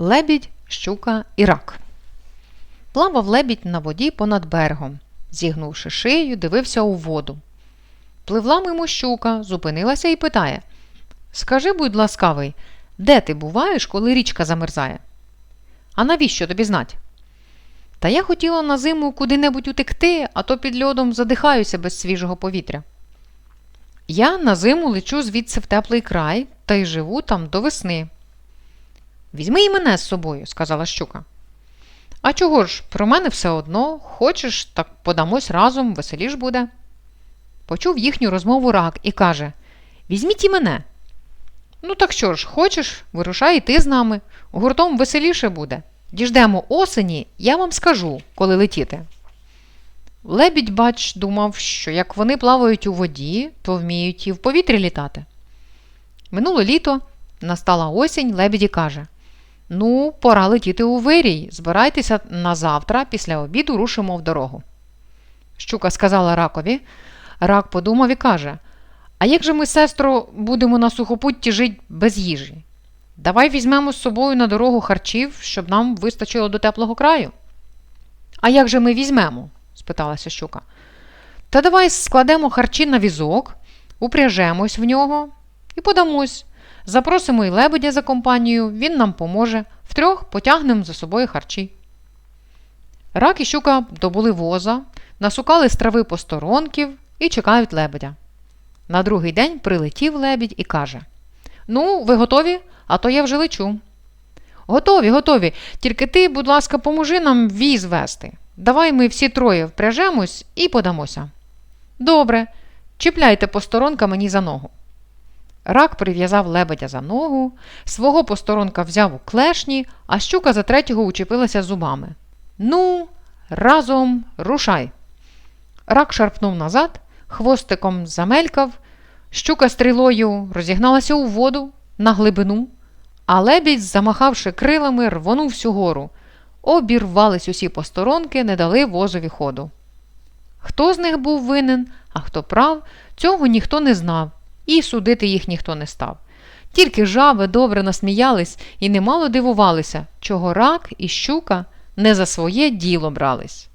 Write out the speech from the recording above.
Лебідь, щука і рак. Плавав лебідь на воді понад берегом. Зігнувши шию, дивився у воду. Пливла мимо щука, зупинилася і питає Скажи, будь ласкавий, де ти буваєш, коли річка замерзає? А навіщо тобі знать? Та я хотіла на зиму куди-небудь утекти, а то під льодом задихаюся без свіжого повітря. Я на зиму лечу звідси в теплий край та й живу там до весни. Візьми і мене з собою, сказала щука. А чого ж, про мене все одно, хочеш, так подамось разом, веселіш буде. Почув їхню розмову рак і каже Візьміть і мене. Ну, так що ж, хочеш, вирушай і ти з нами. Гуртом веселіше буде. Діждемо осені, я вам скажу, коли летіти. Лебідь, бач, думав, що як вони плавають у воді, то вміють і в повітрі літати. Минуло літо, настала осінь, лебіді каже Ну, пора летіти у вирій. Збирайтеся на завтра, після обіду рушимо в дорогу. Щука сказала ракові. Рак подумав і каже А як же ми, сестро, будемо на сухопутті жити без їжі? Давай візьмемо з собою на дорогу харчів, щоб нам вистачило до теплого краю. А як же ми візьмемо? спиталася щука. Та давай складемо харчі на візок, упряжемось в нього і подамось. Запросимо і лебедя за компанію, він нам поможе, втрьох потягнемо за собою харчі. Рак і щука добули воза, насукали з трави посторонків і чекають лебедя. На другий день прилетів лебідь і каже Ну, ви готові? А то я вже лечу. Готові, готові. Тільки ти, будь ласка, поможи нам віз вести. Давай ми всі троє впряжемось і подамося. Добре, чіпляйте посторонка мені за ногу. Рак прив'язав лебедя за ногу, свого посторонка взяв у клешні, а щука за третього учепилася зубами. Ну, разом рушай. Рак шарпнув назад, хвостиком замелькав, щука стрілою розігналася у воду на глибину, а лебідь, замахавши крилами, рвонув всю гору. Обірвались усі посторонки, не дали возові ходу. Хто з них був винен, а хто прав, цього ніхто не знав, і судити їх ніхто не став. Тільки жаби добре насміялись і немало дивувалися, чого рак і щука не за своє діло брались.